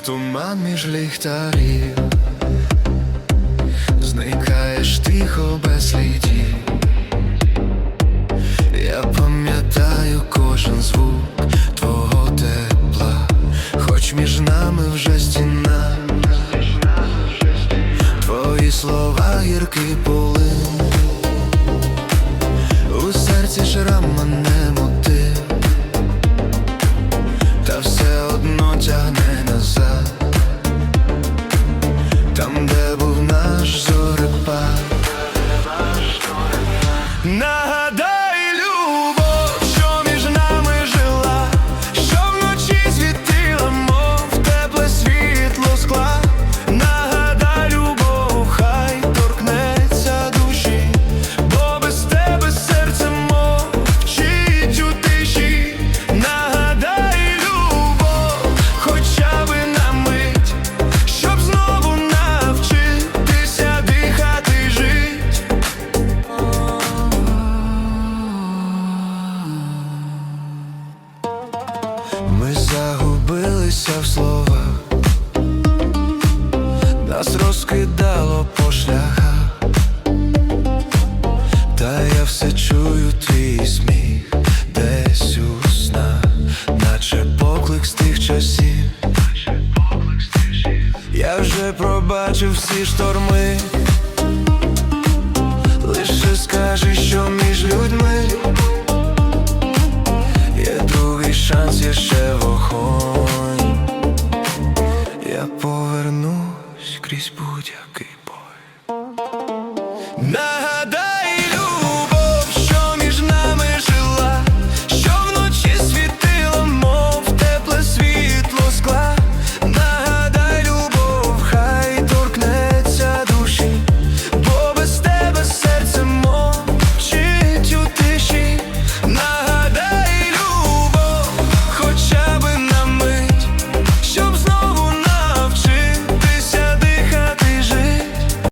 мов туман між ліхтарів, зникаєш тихо без слідів. Я пам'ятаю кожен звук твого тепла, хоч між нами вже стіна. Твої слова гіркий полин, у серці шрам Now Ми загубилися в словах, нас розкидало по шляхах, та я все чую твій сміх десь у снах, наче поклик з тих часів. Я вже пробачив всі шторми, повернусь крізь будь-який бой.